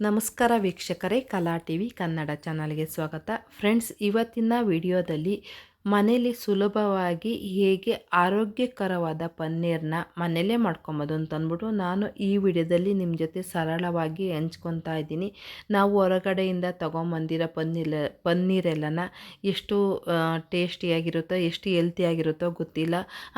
ನಮಸ್ಕಾರ ವೀಕ್ಷಕರೇ ಕಲಾ ಟಿ ವಿ ಕನ್ನಡ ಚಾನಲ್ಗೆ ಸ್ವಾಗತ. ಫ್ರೆಂಡ್ಸ್ ಇವತ್ತಿನ ವಿಡಿಯೋದಲ್ಲಿ ಮನೇಲಿ ಸುಲಭವಾಗಿ ಹೇಗೆ ಆರೋಗ್ಯಕರವಾದ ಪನ್ನೀರನ್ನ ಮನೆಯಲ್ಲೇ ಮಾಡ್ಕೊಬೋದು ಅಂತಂದ್ಬಿಟ್ಟು ನಾನು ಈ ವಿಡಿಯೋದಲ್ಲಿ ನಿಮ್ಮ ಜೊತೆ ಸರಳವಾಗಿ ಹಂಚ್ಕೊತಾ ಇದ್ದೀನಿ. ನಾವು ಹೊರಗಡೆಯಿಂದ ತೊಗೊಂಬಂದಿರೋ ಪನ್ನೀರ್, ಪನ್ನೀರೆಲ್ಲನ ಎಷ್ಟು ಟೇಸ್ಟಿಯಾಗಿರುತ್ತೋ, ಎಷ್ಟು ಹೆಲ್ತಿಯಾಗಿರುತ್ತೋ ಗೊತ್ತಿಲ್ಲ.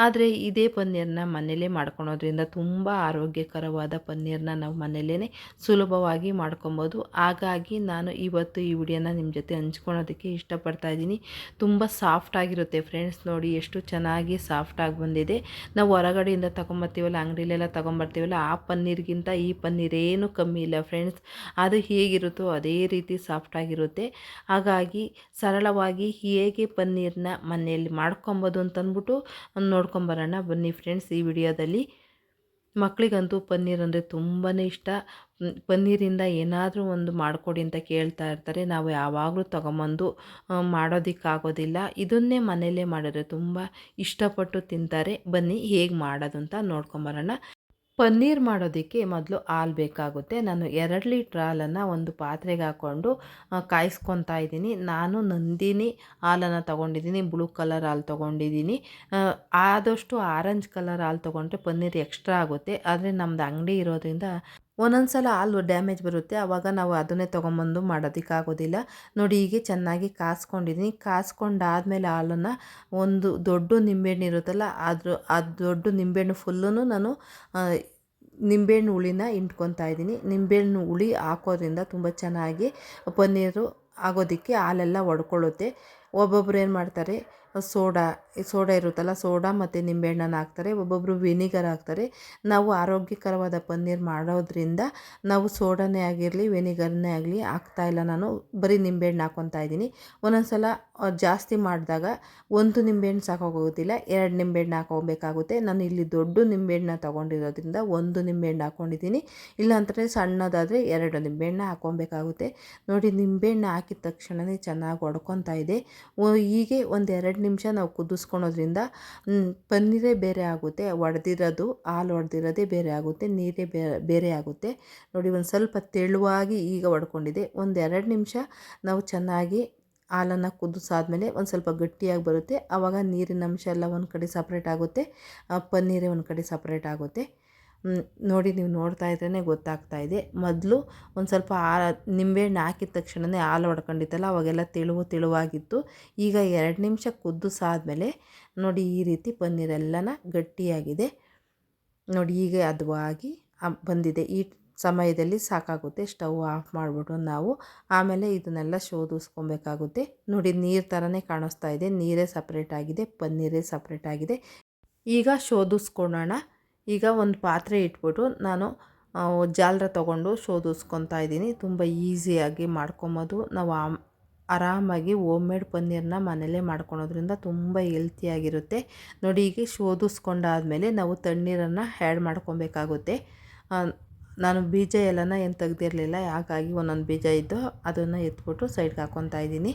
ಆದರೆ ಇದೇ ಪನ್ನೀರನ್ನ ಮನೇಲೇ ಮಾಡ್ಕೊಳೋದ್ರಿಂದ ತುಂಬ ಆರೋಗ್ಯಕರವಾದ ಪನ್ನೀರನ್ನ ನಾವು ಮನೆಯಲ್ಲೇ ಸುಲಭವಾಗಿ ಮಾಡ್ಕೊಬೋದು. ಹಾಗಾಗಿ ನಾನು ಇವತ್ತು ಈ ವಿಡಿಯೋನ ನಿಮ್ಮ ಜೊತೆ ಹಂಚ್ಕೊಳೋದಕ್ಕೆ ಇಷ್ಟಪಡ್ತಾ ಇದ್ದೀನಿ. ತುಂಬ ಸಾಫ್ಟ್ ಆಗಿರುತ್ತೆ ಫ್ರೆಂಡ್ಸ್ ನೋಡಿ, ಎಷ್ಟು ಚೆನ್ನಾಗಿ ಸಾಫ್ಟಾಗಿ ಬಂದಿದೆ. ನಾವು ಹೊರಗಡೆಯಿಂದ ತೊಗೊಂಬರ್ತೀವಲ್ಲ, ಅಂಗಡಿಲೆಲ್ಲ ತೊಗೊಂಬರ್ತೀವಲ್ಲ, ಆ ಪನ್ನೀರ್ಗಿಂತ ಈ ಪನ್ನೀರ್ ಏನು ಕಮ್ಮಿ ಇಲ್ಲ ಫ್ರೆಂಡ್ಸ್. ಅದು ಹೇಗಿರುತ್ತೋ ಅದೇ ರೀತಿ ಸಾಫ್ಟಾಗಿರುತ್ತೆ. ಹಾಗಾಗಿ ಸರಳವಾಗಿ ಹೇಗೆ ಪನ್ನೀರನ್ನ ಮನೆಯಲ್ಲಿ ಮಾಡ್ಕೊಬೋದು ಅಂತಂದ್ಬಿಟ್ಟು ನೋಡ್ಕೊಂಬರೋಣ ಬನ್ನಿ ಫ್ರೆಂಡ್ಸ್ ಈ ವಿಡಿಯೋದಲ್ಲಿ. ಮಕ್ಕಳಿಗಂತೂ ಪನ್ನೀರ್ ಅಂದರೆ ತುಂಬಾ ಇಷ್ಟ. ಪನ್ನೀರಿಂದ ಏನಾದರೂ ಒಂದು ಮಾಡಿಕೊಡಿ ಅಂತ ಕೇಳ್ತಾ ಇರ್ತಾರೆ. ನಾವು ಯಾವಾಗಲೂ ತೊಗೊಂಬಂದು ಮಾಡೋದಕ್ಕಾಗೋದಿಲ್ಲ. ಇದನ್ನೇ ಮನೆಯಲ್ಲೇ ಮಾಡಿದ್ರೆ ತುಂಬ ಇಷ್ಟಪಟ್ಟು ತಿಂತಾರೆ. ಬನ್ನಿ, ಹೇಗೆ ಮಾಡೋದು ಅಂತ ನೋಡ್ಕೊಂಬರೋಣ. ಪನ್ನೀರ್ ಮಾಡೋದಕ್ಕೆ ಮೊದಲು ಹಾಲು ಬೇಕಾಗುತ್ತೆ. ನಾನು ಎರಡು ಲೀಟ್ರ್ ಹಾಲನ್ನು ಒಂದು ಪಾತ್ರೆಗೆ ಹಾಕ್ಕೊಂಡು ಕಾಯಿಸ್ಕೊತಾ ಇದ್ದೀನಿ. ನಾನು ನಂದಿನಿ ಹಾಲನ್ನು ತೊಗೊಂಡಿದ್ದೀನಿ. ಬ್ಲೂ ಕಲರ್ ಹಾಲು ತೊಗೊಂಡಿದ್ದೀನಿ. ಆದಷ್ಟು ಆರೆಂಜ್ ಕಲರ್ ಹಾಲು ತೊಗೊಂಡ್ರೆ ಪನ್ನೀರ್ ಎಕ್ಸ್ಟ್ರಾ ಆಗುತ್ತೆ. ಆದರೆ ನಮ್ಮದು ಅಂಗಡಿ ಇರೋದ್ರಿಂದ ಒಂದೊಂದು ಸಲ ಹಾಲು ಡ್ಯಾಮೇಜ್ ಬರುತ್ತೆ. ಆವಾಗ ನಾವು ಅದನ್ನೇ ತೊಗೊಂಬಂದು ಮಾಡೋದಕ್ಕಾಗೋದಿಲ್ಲ. ನೋಡಿ, ಹೀಗೆ ಚೆನ್ನಾಗಿ ಕಾಸ್ಕೊಂಡಿದ್ದೀನಿ ಕಾಸ್ಕೊಂಡಾದಮೇಲೆ ಹಾಲನ್ನು ಒಂದು ದೊಡ್ಡ ನಿಂಬೆಹಣ್ಣು ಇರುತ್ತಲ್ಲ ಅದ್ರ ಆ ದೊಡ್ಡ ನಿಂಬೆಹಣ್ಣು ಫುಲ್ಲೂ ನಾನು ನಿಂಬೆಹಣ್ಣು ಹುಳಿನ ಇಂಟ್ಕೊತಾ ಇದ್ದೀನಿ. ನಿಂಬೆಹಣ್ಣು ಹುಳಿ ಹಾಕೋದ್ರಿಂದ ತುಂಬ ಚೆನ್ನಾಗಿ ಪನ್ನೀರು ಆಗೋದಕ್ಕೆ ಹಾಲೆಲ್ಲ ಒಡ್ಕೊಳ್ಳುತ್ತೆ. ಒಬ್ಬೊಬ್ರು ಏನು ಮಾಡ್ತಾರೆ, ಸೋಡಾ ಸೋಡಾ ಇರುತ್ತಲ್ಲ, ಸೋಡಾ ಮತ್ತು ನಿಂಬೆಹಣ್ಣನ್ನು ಹಾಕ್ತಾರೆ ಒಬ್ಬೊಬ್ಬರು ವಿನಿಗರ್ ಹಾಕ್ತಾರೆ. ನಾವು ಆರೋಗ್ಯಕರವಾದ ಪನ್ನೀರ್ ಮಾಡೋದ್ರಿಂದ ನಾವು ಸೋಡಾನೇ ಆಗಿರಲಿ, ವಿನಿಗರ್ನೇ ಆಗಲಿ ಹಾಕ್ತಾಯಿಲ್ಲ ನಾನು ಬರೀ ನಿಂಬೆಹಣ್ಣು ಹಾಕ್ಕೊತಾ ಇದ್ದೀನಿ. ಒಂದೊಂದು ಸಲ ಜಾಸ್ತಿ ಮಾಡಿದಾಗ ಒಂದು ನಿಂಬೆಹಣ್ಣು ಸಾಕಾಗೋಗೋದಿಲ್ಲ ಎರಡು ನಿಂಬೆಹಣ್ಣು ಹಾಕೋಬೇಕಾಗುತ್ತೆ ನಾನು ಇಲ್ಲಿ ದೊಡ್ಡ ನಿಂಬೆಹಣ್ಣು ತೊಗೊಂಡಿರೋದ್ರಿಂದ ಒಂದು ನಿಂಬೆಹಣ್ಣು ಹಾಕ್ಕೊಂಡಿದ್ದೀನಿ. ಇಲ್ಲಾಂದರೆ ಸಣ್ಣದಾದರೆ ಎರಡು ನಿಂಬೆಹಣ್ಣು ಹಾಕ್ಕೊಬೇಕಾಗುತ್ತೆ. ನೋಡಿ, ನಿಂಬೆಹಣ್ಣು ಹಾಕಿದ ತಕ್ಷಣವೇ ಚೆನ್ನಾಗಿ ಒಡ್ಕೊತಾ ಇದೆ. ಹೀಗೆ ಒಂದು ಎರಡು ನಿಮಿಷ ನಾವು ಕುದಿಸ್ಕೊಳೋದ್ರಿಂದ ಪನ್ನೀರೇ ಬೇರೆ ಆಗುತ್ತೆ, ಒಡೆದಿರೋದು, ಹಾಲು ಒಡೆದಿರೋದೇ ಬೇರೆ ಆಗುತ್ತೆ, ನೀರೇ ಬೇರೆ ಆಗುತ್ತೆ. ನೋಡಿ, ಒಂದು ಸ್ವಲ್ಪ ತೆಳುವಾಗಿ ಈಗ ಒಡ್ಕೊಂಡಿದೆ. ಒಂದು ಎರಡು ನಿಮಿಷ ನಾವು ಚೆನ್ನಾಗಿ ಹಾಲನ್ನು ಕುದಿಸಾದ್ಮೇಲೆ ಒಂದು ಸ್ವಲ್ಪ ಗಟ್ಟಿಯಾಗಿ ಬರುತ್ತೆ. ಆವಾಗ ನೀರಿನ ಅಂಶ ಎಲ್ಲ ಒಂದು ಕಡೆ ಸಪ್ರೇಟ್ ಆಗುತ್ತೆ ಪನ್ನೀರೇ ಒಂದು ಕಡೆ ಸಪ್ರೇಟ್ ಆಗುತ್ತೆ. ನೋಡಿ ನೀವು ನೋಡ್ತಾ ಇದ್ರೇ ಗೊತ್ತಾಗ್ತಾ ಇದೆ. ಮೊದಲು ಒಂದು ಸ್ವಲ್ಪ ಆ ನಿಂಬೆಹಣ್ಣು ಹಾಕಿದ ತಕ್ಷಣವೇ ಹಾಲು ಹೊಡ್ಕೊಂಡಿತ್ತಲ್ಲ ಅವಾಗೆಲ್ಲ ತೆಳುವು ತೆಳುವಾಗಿತ್ತು. ಈಗ ಎರಡು ನಿಮಿಷ ಕುದಿಸಾದ್ಮೇಲೆ ನೋಡಿ ಈ ರೀತಿ ಪನ್ನೀರೆಲ್ಲನ ಗಟ್ಟಿಯಾಗಿದೆ. ನೋಡಿ ಈಗ ಹದವಾಗಿ ಬಂದಿದೆ. ಈ ಸಮಯದಲ್ಲಿ ಸಾಕಾಗುತ್ತೆ. ಸ್ಟವ್ ಆಫ್ ಮಾಡಿಬಿಟ್ಟು ನಾವು ಆಮೇಲೆ ಇದನ್ನೆಲ್ಲ ಶೋಧಿಸ್ಕೊಬೇಕಾಗುತ್ತೆ. ನೋಡಿ ನೀರು ಥರನೇ ಕಾಣಿಸ್ತಾ ಇದೆ. ನೀರೇ ಸಪ್ರೇಟ್ ಆಗಿದೆ. ಪನ್ನೀರೇ ಸಪ್ರೇಟ್ ಆಗಿದೆ. ಈಗ ಶೋಧಿಸ್ಕೊಳ್ಳೋಣ ಈಗ ಒಂದು ಪಾತ್ರೆ ಇಟ್ಬಿಟ್ಟು ನಾನು ಜಾಲರ ತಗೊಂಡು ಶೋಧಿಸ್ಕೊತಾ ಇದ್ದೀನಿ. ತುಂಬ ಈಸಿಯಾಗಿ ಮಾಡ್ಕೊಬೋದು. ನಾವು ಆರಾಮಾಗಿ ಓಮ್ ಮೇಡ್ ಪನ್ನೀರನ್ನ ಮನೇಲೇ ಮಾಡ್ಕೊಳೋದ್ರಿಂದ ತುಂಬ ಹೆಲ್ತಿಯಾಗಿರುತ್ತೆ. ನೋಡಿ ಈಗ ಶೋಧಿಸ್ಕೊಂಡಾದಮೇಲೆ ನಾವು ತಣ್ಣೀರನ್ನು ಹ್ಯಾಡ್ ಮಾಡ್ಕೊಬೇಕಾಗುತ್ತೆ. ನಾನು ಬೀಜ ಎಲ್ಲನ ಏನು ತೆಗ್ದಿರಲಿಲ್ಲ, ಹಾಗಾಗಿ ಒಂದೊಂದು ಬೀಜ ಇದ್ದು ಅದನ್ನು ಎತ್ಬಿಟ್ಟು ಸೈಡ್ಗೆ ಹಾಕ್ಕೊತಾ ಇದ್ದೀನಿ.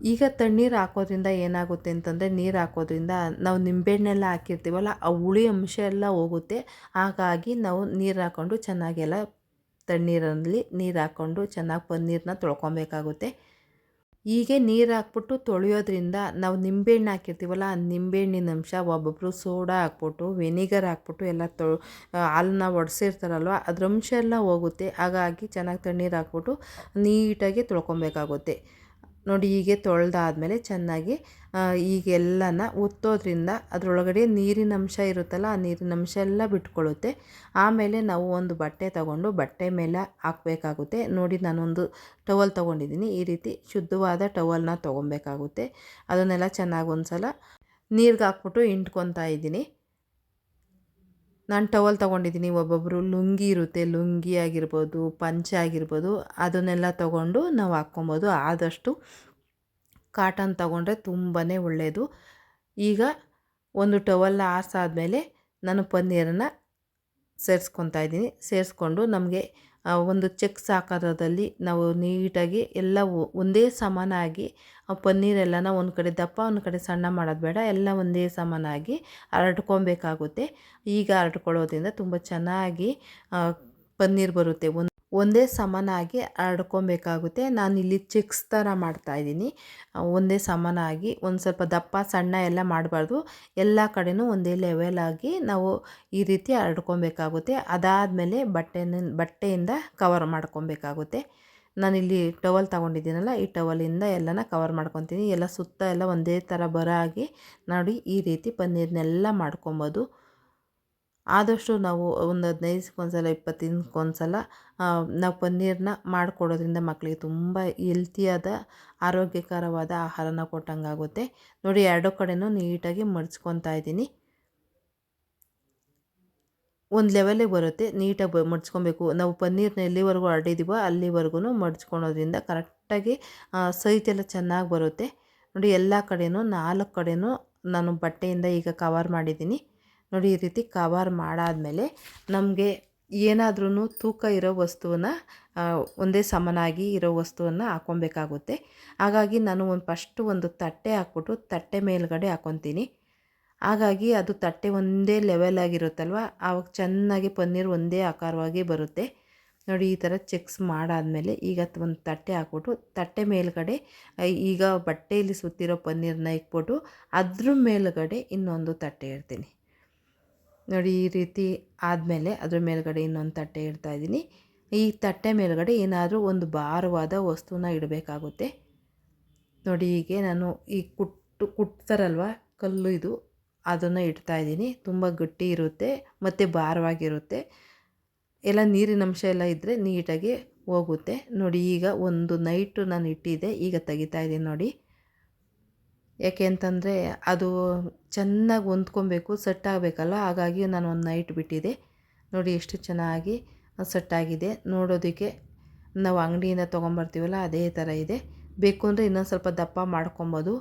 ಈಗ ತಣ್ಣೀರು ಹಾಕೋದ್ರಿಂದ ಏನಾಗುತ್ತೆ ಅಂತಂದರೆ ನೀರು ಹಾಕೋದ್ರಿಂದ ನಾವು ನಿಂಬೆಹಣ್ಣೆಲ್ಲ ಹಾಕಿರ್ತೀವಲ್ಲ, ಆ ಹುಳಿ ಅಂಶ ಎಲ್ಲ ಹೋಗುತ್ತೆ. ಹಾಗಾಗಿ ನಾವು ನೀರು ಹಾಕ್ಕೊಂಡು ಚೆನ್ನಾಗೆಲ್ಲ ತಣ್ಣೀರಲ್ಲಿ ನೀರು ಹಾಕ್ಕೊಂಡು ಚೆನ್ನಾಗಿ ಪನ್ನೀರನ್ನ ತೊಳ್ಕೊಬೇಕಾಗುತ್ತೆ. ಹೀಗೆ ನೀರು ಹಾಕ್ಬಿಟ್ಟು ತೊಳೆಯೋದ್ರಿಂದ ನಾವು ನಿಂಬೆಹಣ್ಣು ಹಾಕಿರ್ತೀವಲ್ಲ, ಆ ನಿಂಬೆಹಣ್ಣಿನ ಅಂಶ ಒಬ್ಬೊಬ್ಬರು ಸೋಡಾ ಹಾಕ್ಬಿಟ್ಟು, ವೆನಿಗರ್ ಹಾಕ್ಬಿಟ್ಟು ಎಲ್ಲ ತೊ ಹಾಲನ್ನ ಒಡೆಸಿರ್ತಾರಲ್ವ, ಅದ್ರ ಅಂಶ ಎಲ್ಲ ಹೋಗುತ್ತೆ. ಹಾಗಾಗಿ ಚೆನ್ನಾಗಿ ತಣ್ಣೀರು ಹಾಕ್ಬಿಟ್ಟು ನೀಟಾಗಿ ತೊಳ್ಕೊಬೇಕಾಗುತ್ತೆ. ನೋಡಿ ಹೀಗೆ ತೊಳೆದಾದ್ಮೇಲೆ ಚೆನ್ನಾಗಿ ಈಗೆಲ್ಲನ ಒತ್ತೋದ್ರಿಂದ ಅದರೊಳಗಡೆ ನೀರಿನ ಅಂಶ ಇರುತ್ತಲ್ಲ, ಆ ನೀರಿನ ಅಂಶ ಎಲ್ಲ ಬಿಟ್ಕೊಳ್ಳುತ್ತೆ. ಆಮೇಲೆ ನಾವು ಒಂದು ಬಟ್ಟೆ ತಗೊಂಡು ಬಟ್ಟೆ ಮೇಲೆ ಹಾಕಬೇಕಾಗುತ್ತೆ. ನೋಡಿ ನಾನೊಂದು ಟವಲ್ ತೊಗೊಂಡಿದ್ದೀನಿ. ಈ ರೀತಿ ಶುದ್ಧವಾದ ಟವಲ್ನ ತೊಗೊಬೇಕಾಗುತ್ತೆ. ಅದನ್ನೆಲ್ಲ ಚೆನ್ನಾಗಿ ಒಂದು ಸಲ ನೀರಿಗೆ ಹಾಕ್ಬಿಟ್ಟು ಇಂಟ್ಕೊತಾ ಇದ್ದೀನಿ. ನಾನು ಟವಲ್ ತೊಗೊಂಡಿದ್ದೀನಿ ಒಬ್ಬೊಬ್ಬರು ಲುಂಗಿ ಇರುತ್ತೆ, ಲುಂಗಿ ಆಗಿರ್ಬೋದು, ಪಂಚೆ ಆಗಿರ್ಬೋದು, ಅದನ್ನೆಲ್ಲ ತೊಗೊಂಡು ನಾವು ಹಾಕ್ಕೊಬೋದು. ಆದಷ್ಟು ಕಾಟನ್ ತೊಗೊಂಡ್ರೆ ತುಂಬಾ ಒಳ್ಳೆಯದು ಈಗ ಒಂದು ಟವಲ್ನ ಆರಿಸಾದ್ಮೇಲೆ ನಾನು ಪನ್ನೀರನ್ನು ಸೇರಿಸ್ಕೊತಾ ಇದ್ದೀನಿ. ಸೇರಿಸ್ಕೊಂಡು ನಮಗೆ ಒಂದು ಚೆಕ್ಸ್ ಆಕಾರದಲ್ಲಿ ನಾವು ನೀಟಾಗಿ ಎಲ್ಲ ಒಂದೇ ಸಮಾನಾಗಿ ಪನ್ನೀರೆಲ್ಲನ ಒಂದು ಕಡೆ ದಪ್ಪ, ಒಂದು ಕಡೆ ಸಣ್ಣ ಮಾಡೋದು ಬೇಡ. ಎಲ್ಲ ಒಂದೇ ಸಮಾನಾಗಿ ಹರಡ್ಕೊಬೇಕಾಗುತ್ತೆ ಈಗ ಹರಡ್ಕೊಳ್ಳೋದ್ರಿಂದ ತುಂಬ ಚೆನ್ನಾಗಿ ಪನ್ನೀರ್ ಬರುತ್ತೆ. ಒಂದು ಒಂದೇ ಸಮನಾಗಿ ಹರಡ್ಕೊಬೇಕಾಗುತ್ತೆ ನಾನಿಲ್ಲಿ ಚಿಕ್ಸ್ ಥರ ಮಾಡ್ತಾಯಿದ್ದೀನಿ ಒಂದೇ ಸಮನಾಗಿ ಒಂದು ಸ್ವಲ್ಪ ದಪ್ಪ ಸಣ್ಣ ಎಲ್ಲ ಮಾಡಬಾರ್ದು. ಎಲ್ಲ ಕಡೆನೂ ಒಂದೇ ಲೆವೆಲಾಗಿ ನಾವು ಈ ರೀತಿ ಹರಡ್ಕೊಬೇಕಾಗುತ್ತೆ ಅದಾದಮೇಲೆ ಬಟ್ಟೆನ, ಬಟ್ಟೆಯಿಂದ ಕವರ್ ಮಾಡ್ಕೊಬೇಕಾಗುತ್ತೆ. ನಾನಿಲ್ಲಿ ಟವಲ್ ತೊಗೊಂಡಿದ್ದೀನಲ್ಲ, ಈ ಟವಲಿಂದ ಎಲ್ಲನ ಕವರ್ ಮಾಡ್ಕೊತೀನಿ. ಎಲ್ಲ ಸುತ್ತ ಎಲ್ಲ ಒಂದೇ ಥರ ಬರೋ ಹಾಗೆ ನೋಡಿ ಈ ರೀತಿ ಪನ್ನೀರ್ನೆಲ್ಲ ಮಾಡ್ಕೊಬೋದು. ಆದಷ್ಟು ನಾವು ಒಂದು ಹದಿನೈದು ಸಲ ಇಪ್ಪತ್ತು ನಾವು ಪನ್ನೀರನ್ನ ಮಾಡಿಕೊಡೋದ್ರಿಂದ ಮಕ್ಕಳಿಗೆ ತುಂಬ ಹೆಲ್ತಿಯಾದ, ಆರೋಗ್ಯಕರವಾದ ಆಹಾರನ ಕೊಟ್ಟಂಗಾಗುತ್ತೆ. ನೋಡಿ, ಎರಡೂ ಕಡೆನೂ ನೀಟಾಗಿ ಮಡ್ಚ್ಕೊತಾ ಇದ್ದೀನಿ. ಒಂದು ಲೆವೆಲಿಗೆ ಬರುತ್ತೆ. ನೀಟಾಗಿ ಬ ನಾವು ಪನ್ನೀರ್ನ ಎಲ್ಲಿವರೆಗೂ ಅಡ್ಡಿದೀವೋ ಅಲ್ಲಿವರೆಗೂ ಮಡ್ಚ್ಕೊಳೋದ್ರಿಂದ ಕರೆಕ್ಟಾಗಿ ಸೈತೆಲ್ಲ ಚೆನ್ನಾಗಿ ಬರುತ್ತೆ. ನೋಡಿ, ಎಲ್ಲ ಕಡೆಯೂ ನಾಲ್ಕು ಕಡೆಯೂ ನಾನು ಬಟ್ಟೆಯಿಂದ ಈಗ ಕವರ್ ಮಾಡಿದ್ದೀನಿ. ನೋಡಿ, ಈ ರೀತಿ ಕವರ್ ಮಾಡಾದಮೇಲೆ ನಮಗೆ ಏನಾದ್ರೂ ತೂಕ ಇರೋ ವಸ್ತುವನ್ನ ಒಂದೇ ಸಮನಾಗಿ ಇರೋ ವಸ್ತುವನ್ನು ಹಾಕ್ಕೊಬೇಕಾಗುತ್ತೆ. ಹಾಗಾಗಿ ನಾನು ಒಂದು ಫಸ್ಟು ಒಂದು ತಟ್ಟೆ ಹಾಕ್ಬಿಟ್ಟು ತಟ್ಟೆ ಮೇಲ್ಗಡೆ ಹಾಕೊತೀನಿ ಹಾಗಾಗಿ ಅದು ತಟ್ಟೆ ಒಂದೇ ಲೆವೆಲ್ ಆಗಿರುತ್ತಲ್ವ? ಆವಾಗ ಚೆನ್ನಾಗಿ ಪನ್ನೀರ್ ಒಂದೇ ಆಕಾರವಾಗಿ ಬರುತ್ತೆ. ನೋಡಿ, ಈ ಥರ ಚೆಕ್ಸ್ ಮಾಡಾದಮೇಲೆ ಈಗ ಒಂದು ತಟ್ಟೆ ಹಾಕ್ಬಿಟ್ಟು ತಟ್ಟೆ ಮೇಲ್ಗಡೆ ಈಗ ಬಟ್ಟೆಯಲ್ಲಿ ಸುತ್ತಿರೋ ಪನ್ನೀರನ್ನ ಇಕ್ಬಿಟ್ಟು ಅದ್ರ ಮೇಲ್ಗಡೆ ಇನ್ನೊಂದು ತಟ್ಟೆ ಇಡ್ತೀನಿ. ನೋಡಿ ಈ ರೀತಿ ಆದಮೇಲೆ ಅದ್ರ ಮೇಲ್ಗಡೆ ಇನ್ನೊಂದು ತಟ್ಟೆ ಇಡ್ತಾ ಇದ್ದೀನಿ. ಈ ತಟ್ಟೆ ಮೇಲ್ಗಡೆ ಏನಾದರೂ ಒಂದು ಭಾರವಾದ ವಸ್ತುನ ಇಡಬೇಕಾಗುತ್ತೆ. ನೋಡಿ ಹೀಗೆ ನಾನು ಈ ಕುಟ್ಟು ಕುಟ್ತಾರಲ್ವ ಕಲ್ಲು ಇದು, ಅದನ್ನು ಇಡ್ತಾ ಇದ್ದೀನಿ. ತುಂಬ ಗಟ್ಟಿ ಇರುತ್ತೆ, ಮತ್ತು ಭಾರವಾಗಿರುತ್ತೆ. ಎಲ್ಲ ನೀರಿನ ಅಂಶ ಎಲ್ಲ ಇದ್ದರೆ ನೀಟಾಗಿ ಹೋಗುತ್ತೆ. ನೋಡಿ ಈಗ ಒಂದು ನೈಟು ನಾನು ಇಟ್ಟಿದ್ದೆ, ಈಗ ತೆಗಿತಾಯಿದ್ದೀನಿ ನೋಡಿ. ಯಾಕೆ ಅಂತಂದರೆ ಅದು ಚೆನ್ನಾಗಿ ಹೊಂದ್ಕೊಬೇಕು, ಸೆಟ್ ಆಗಬೇಕಲ್ಲ ಹಾಗಾಗಿ ನಾನು ಒಂದು ನೈಟ್ ಬಿಟ್ಟಿದೆ. ನೋಡಿ ಎಷ್ಟು ಚೆನ್ನಾಗಿ ಸೆಟ್ಟಾಗಿದೆ. ನೋಡೋದಕ್ಕೆ ನಾವು ಅಂಗಡಿಯಿಂದ ತೊಗೊಂಬರ್ತೀವಲ್ಲ, ಅದೇ ಥರ ಇದೆ. ಬೇಕು ಅಂದರೆ ಇನ್ನೊಂದು ಸ್ವಲ್ಪ ದಪ್ಪ ಮಾಡ್ಕೊಬೋದು.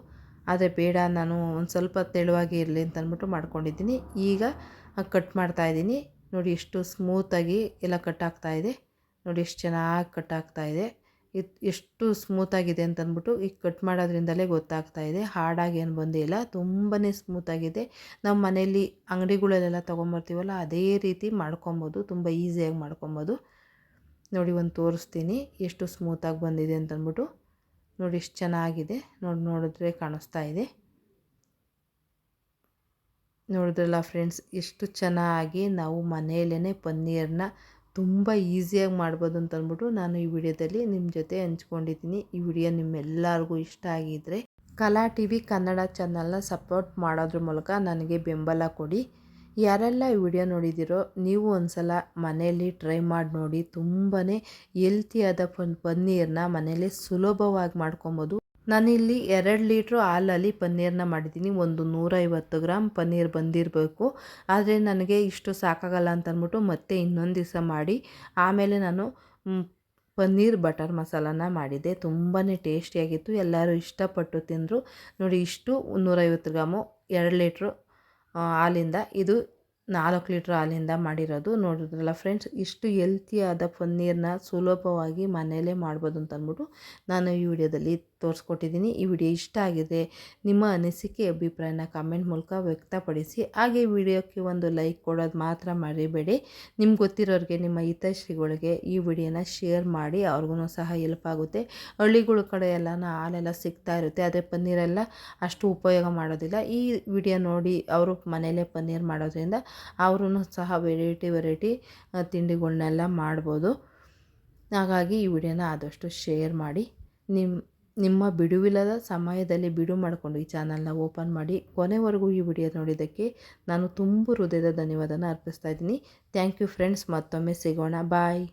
ಆದರೆ ಬೇಡ, ನಾನು ಒಂದು ಸ್ವಲ್ಪ ತೆಳುವಾಗಿ ಇರಲಿ ಅಂತ ಅಂದ್ಬಿಟ್ಟು ಮಾಡ್ಕೊಂಡಿದ್ದೀನಿ. ಈಗ ಕಟ್ ಮಾಡ್ತಾಯಿದ್ದೀನಿ ನೋಡಿ ಎಷ್ಟು ಸ್ಮೂತಾಗಿ ಎಲ್ಲ ಕಟ್ ಆಗ್ತಾಯಿದೆ ನೋಡಿ ಎಷ್ಟು ಚೆನ್ನಾಗಿ ಕಟ್ ಆಗ್ತಾಯಿದೆ ಇದು ಎಷ್ಟು ಸ್ಮೂತಾಗಿದೆ ಅಂತಂದ್ಬಿಟ್ಟು ಈಗ ಕಟ್ ಮಾಡೋದ್ರಿಂದಲೇ ಗೊತ್ತಾಗ್ತಾ ಇದೆ. ಹಾರ್ಡಾಗಿ ಏನು ಬಂದಿಲ್ಲ ತುಂಬಾ ಸ್ಮೂತಾಗಿದೆ ನಾವು ಮನೆಯಲ್ಲಿ ಅಂಗಡಿಗಳಲ್ಲೆಲ್ಲ ತೊಗೊಂಬರ್ತೀವಲ್ಲ, ಅದೇ ರೀತಿ ಮಾಡ್ಕೊಬೋದು. ತುಂಬ ಈಸಿಯಾಗಿ ಮಾಡ್ಕೊಬೋದು. ನೋಡಿ ಒಂದು ತೋರಿಸ್ತೀನಿ. ಎಷ್ಟು ಸ್ಮೂತಾಗಿ ಬಂದಿದೆ ಅಂತಂದ್ಬಿಟ್ಟು. ನೋಡಿ ಎಷ್ಟು ಚೆನ್ನಾಗಿದೆ. ನೋಡಿ, ನೋಡಿದ್ರೆ ಕಾಣಿಸ್ತಾ ಇದೆ. ನೋಡಿದ್ರಲ್ಲ ಫ್ರೆಂಡ್ಸ್ ಎಷ್ಟು ಚೆನ್ನಾಗಿ ನಾವು ಮನೆಯಲ್ಲೇ ಪನ್ನೀರನ್ನ ತುಂಬ ಈಸಿಯಾಗಿ ಮಾಡ್ಬೋದು ಅಂತ ಅಂದ್ಬಿಟ್ಟು ನಾನು ಈ ವಿಡಿಯೋದಲ್ಲಿ ನಿಮ್ಮ ಜೊತೆ ಹಂಚ್ಕೊಂಡಿದ್ದೀನಿ. ಈ ವಿಡಿಯೋ ನಿಮ್ಮೆಲ್ಲರಿಗೂ ಇಷ್ಟ ಆಗಿದ್ದರೆ ಕಲಾ ಟಿ ವಿ ಕನ್ನಡ ಚಾನಲ್ನ ಸಪೋರ್ಟ್ ಮಾಡೋದ್ರ ಮೂಲಕ ನನಗೆ ಬೆಂಬಲ ಕೊಡಿ. ಯಾರೆಲ್ಲ ಈ ವಿಡಿಯೋ ನೋಡಿದ್ದೀರೋ ನೀವು ಒಂದ್ಸಲ ಮನೆಯಲ್ಲಿ ಟ್ರೈ ಮಾಡಿ ನೋಡಿ. ತುಂಬಾ ಹೆಲ್ತಿಯಾದ ಪನ್ನೀರನ್ನ ಮನೆಯಲ್ಲಿ ಸುಲಭವಾಗಿ ಮಾಡ್ಕೊಬೋದು. ನಾನಿಲ್ಲಿ ಎರಡು ಲೀಟ್ರು ಹಾಲಲ್ಲಿ ಪನ್ನೀರನ್ನ ಮಾಡಿದ್ದೀನಿ. ಒಂದು ನೂರೈವತ್ತು ಗ್ರಾಮ್ ಪನ್ನೀರ್ ಬಂದಿರಬೇಕು. ಆದರೆ ನನಗೆ ಇಷ್ಟು ಸಾಕಾಗಲ್ಲ ಅಂತ ಅಂದ್ಬಿಟ್ಟು ಮತ್ತೆ ಇನ್ನೊಂದು ದಿವಸ ಮಾಡಿ. ಆಮೇಲೆ ನಾನು ಪನ್ನೀರ್ ಬಟರ್ ಮಸಾಲಾನ ಮಾಡಿದ್ದೆ. ತುಂಬಾ ಟೇಸ್ಟಿಯಾಗಿತ್ತು. ಎಲ್ಲರೂ ಇಷ್ಟಪಟ್ಟು ತಿಂದರು. ನೋಡಿ, ಇಷ್ಟು ನೂರೈವತ್ತು ಗ್ರಾಮು ಎರಡು ಲೀಟ್ರು ಹಾಲಿಂದ, ಇದು ನಾಲ್ಕು ಲೀಟ್ರ್ ಹಾಲಿಂದ ಮಾಡಿರೋದು. ನೋಡಿದ್ರಲ್ಲ ಫ್ರೆಂಡ್ಸ್, ಇಷ್ಟು ಹೆಲ್ತಿಯಾದ ಪನ್ನೀರನ್ನ ಸುಲಭವಾಗಿ ಮನೆಯಲ್ಲೇ ಮಾಡ್ಬೋದು ಅಂತ ಅಂದ್ಬಿಟ್ಟು ನಾನು ಈ ವಿಡಿಯೋದಲ್ಲಿ ತೋರಿಸ್ಕೊಟ್ಟಿದ್ದೀನಿ. ಈ ವಿಡಿಯೋ ಇಷ್ಟ ಆಗಿದೆ, ನಿಮ್ಮ ಅನಿಸಿಕೆ, ಅಭಿಪ್ರಾಯನ ಕಾಮೆಂಟ್ ಮೂಲಕ ವ್ಯಕ್ತಪಡಿಸಿ. ಹಾಗೆ ವಿಡಿಯೋಕ್ಕೆ ಒಂದು ಲೈಕ್ ಕೊಡೋದು ಮಾತ್ರ ಮರಿಬೇಡಿ. ನಿಮ್ಗೆ ಗೊತ್ತಿರೋರಿಗೆ, ನಿಮ್ಮ ಹಿತೈಷಿಗಳಿಗೆ ಈ ವಿಡಿಯೋನ ಶೇರ್ ಮಾಡಿ, ಅವ್ರಿಗೂ ಸಹ ಹೆಲ್ಪ್ ಆಗುತ್ತೆ. ಹಳ್ಳಿಗಳ ಕಡೆ ಎಲ್ಲ ಹಾಲೆಲ್ಲ ಸಿಗ್ತಾ ಇರುತ್ತೆ, ಅದೇ ಪನ್ನೀರೆಲ್ಲ ಅಷ್ಟು ಉಪಯೋಗ ಮಾಡೋದಿಲ್ಲ. ಈ ವಿಡಿಯೋ ನೋಡಿ ಅವರು ಮನೆಯಲ್ಲೇ ಪನ್ನೀರ್ ಮಾಡೋದ್ರಿಂದ ಅವರು ಸಹ ವೆರೈಟಿ ವೆರೈಟಿ ತಿಂಡಿಗಳನ್ನೆಲ್ಲ ಮಾಡ್ಬೋದು. ಹಾಗಾಗಿ ಈ ವಿಡಿಯೋನ ಆದಷ್ಟು ಶೇರ್ ಮಾಡಿ. ನಿಮ್ಮ ನಿಮ್ಮ ಬಿಡುವಿಲ್ಲದ ಸಮಯದಲ್ಲಿ ಬಿಡು ಮಾಡಿಕೊಂಡು ಈ ಚಾನಲ್ನ ಓಪನ್ ಮಾಡಿ ಕೊನೆವರೆಗೂ ಈ ವಿಡಿಯೋ ನೋಡಿದ್ದಕ್ಕೆ ನಾನು ತುಂಬ ಹೃದಯದ ಧನ್ಯವಾದನ ಅರ್ಪಿಸ್ತಾ ಇದ್ದೀನಿ. ಥ್ಯಾಂಕ್ ಯು ಫ್ರೆಂಡ್ಸ್ ಮತ್ತೊಮ್ಮೆ ಸಿಗೋಣ. ಬಾಯ್